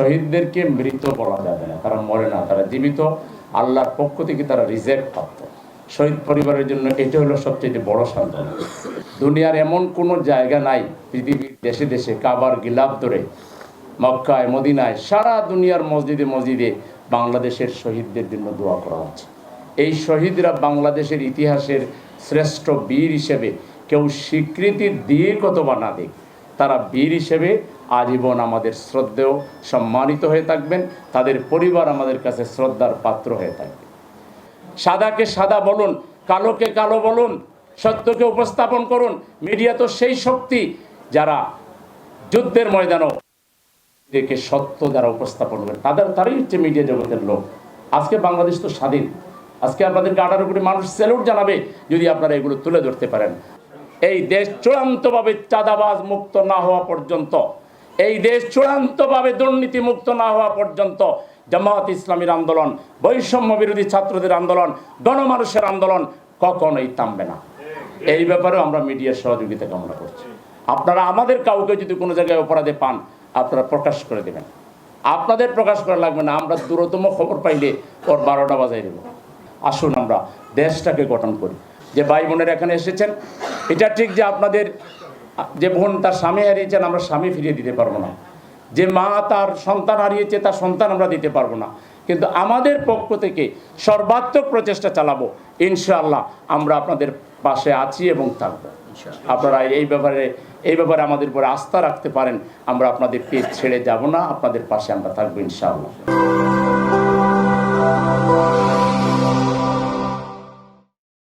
শহীদদেরকে মৃত বলা যাবে না, তারা মরে না, তারা জীবিত। আল্লাহর পক্ষ থেকে তারা রিজেক্ট প্রাপ্ত। শহীদ পরিবারের জন্য এটা হলো সবচেয়ে বড় সান্ত্বনা। দুনিয়ার এমন কোনো জায়গা নাই, পৃথিবীর দেশে দেশে, কাবার গিলাপ ধরে, মক্কায়, মদিনায়, সারা দুনিয়ার মসজিদে মসজিদে বাংলাদেশের শহীদদের জন্য দোয়া করা হচ্ছে। এই শহীদরা বাংলাদেশের ইতিহাসের শ্রেষ্ঠ বীর হিসেবে কেউ স্বীকৃতি দিয়ে কত বা না দিক তারা বীর হিসেবে আজীবন আমাদের শ্রদ্ধেয় সম্মানিত হয়ে থাকবেন। তাদের পরিবার আমাদের কাছে শ্রদ্ধার পাত্র হয়ে থাকবে। সাদাকে সাদা বলুন, কালোকে কালো বলুন, সত্যকে উপস্থাপন করুন। মিডিয়া তো সেই শক্তি যারা যুদ্ধের ময়দানও দেখে সত্য যারা উপস্থাপন করে। তাদের তারাই হচ্ছে মিডিয়া জগতের লোক। আজকে বাংলাদেশ তো স্বাধীন। আজকে আপনাদেরকে আঠারো কোটি মানুষ স্যালুট জানাবে যদি আপনারা এগুলো তুলে ধরতে পারেন। এই দেশ চূড়ান্তভাবে চাঁদাবাজ মুক্ত না হওয়া পর্যন্ত, এই দেশ চূড়ান্তভাবে দুর্নীতি মুক্ত না হওয়া পর্যন্ত জামাত ইসলামীর আন্দোলন, বৈষম্য বিরোধী ছাত্রদের আন্দোলন, গণমানুষের আন্দোলন কখনোই থামবে না। এই ব্যাপারেও আমরা মিডিয়ার সহযোগিতা কামনা করছি। আপনারা আমাদের কাউকে যদি কোনো জায়গায় অপরাধে পান, আপনারা প্রকাশ করে দেবেন। আপনাদের প্রকাশ করা লাগবে না, আমরা দূরতম খবর পাইলে ওর বারোটা বাজাই দেবো। আসুন আমরা দেশটাকে গঠন করি। যে ভাই বোনের এখানে এসেছেন এটা ঠিক যে আপনাদের যে বোন তার স্বামী হারিয়েছেন আমরা স্বামী ফিরিয়ে দিতে পারব না। যে মা তার সন্তান হারিয়েছে তার সন্তান আমরা দিতে পারব না। কিন্তু আমাদের পক্ষ থেকে সর্বাত্মক প্রচেষ্টা চালাবো ইনশাআল্লাহ আমরা আপনাদের পাশে আছি এবং থাকব। আপনারা এই ব্যাপারে এই ব্যাপারে আমাদের উপরে আস্থা রাখতে পারেন আমরা আপনাদেরকে ছেড়ে যাব না আপনাদের পাশে আমরা থাকব ইনশাআল্লাহ।